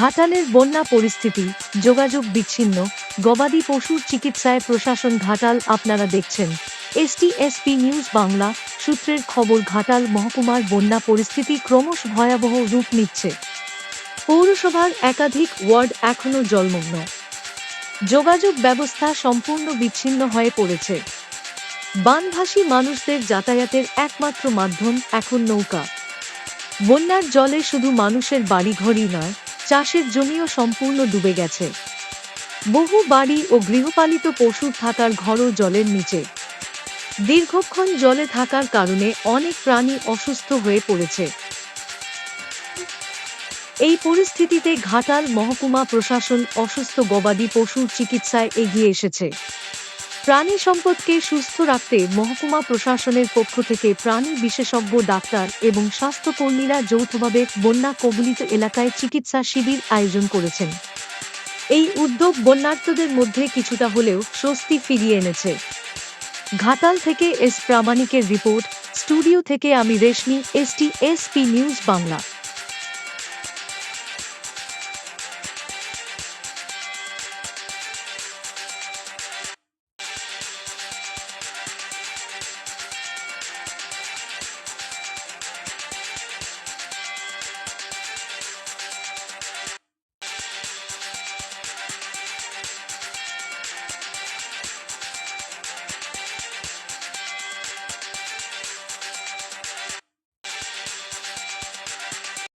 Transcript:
ঘাটালের বন্যা পরিস্থিতি, যোগাযোগ বিচ্ছিন্ন, গবাদি পশুর চিকিৎসায় প্রশাসন ঘাটাল আপনারা দেখছেন। এসটিএসপি নিউজ বাংলা, সূত্রের খবর ঘাটাল মহকুমার বন্যা পরিস্থিতি ক্রমশ ভয়াবহ রূপ নিচ্ছে। পৌরসভার একাধিক ওয়ার্ড এখনও জলমগ্ন। যোগাযোগ ব্যবস্থা সম্পূর্ণ বিচ্ছিন্ন হয়ে পড়েছে। বানভাসী মানুষদের যাতায়াতের একমাত্র মাধ্যম এখন নৌকা। বন্যার জলে শুধু মানুষের বাড়িঘরই নয় চাষের জমিও সম্পূর্ণ ডুবে গেছে। বহু বাড়ি ও গৃহপালিত পশুর থাকার ঘরও জলের নিচে। দীর্ঘক্ষণ জলে থাকার কারণে অনেক প্রাণী অসুস্থ হয়ে পড়েছে। এই পরিস্থিতিতে ঘাটাল মহকুমা প্রশাসন অসুস্থ গবাদি পশুর চিকিৎসায় এগিয়ে এসেছে। প্রাণী সম্পদকে সুস্থ রাখতে মহকুমা প্রশাসনের পক্ষ থেকে প্রাণী বিশেষজ্ঞ, ডাক্তার এবং স্বাস্থ্যকর্মীরা যৌথভাবে বন্যা কবলিত এলাকায় চিকিৎসা শিবির আয়োজন করেছেন। এই উদ্যোগ বন্যার্থদের মধ্যে কিছুটা হলেও স্বস্তি ফিরিয়ে এনেছে। ঘাটাল থেকে এস প্রামাণিকের রিপোর্ট, স্টুডিও থেকে আমি Reshmi ST SP news Bangla.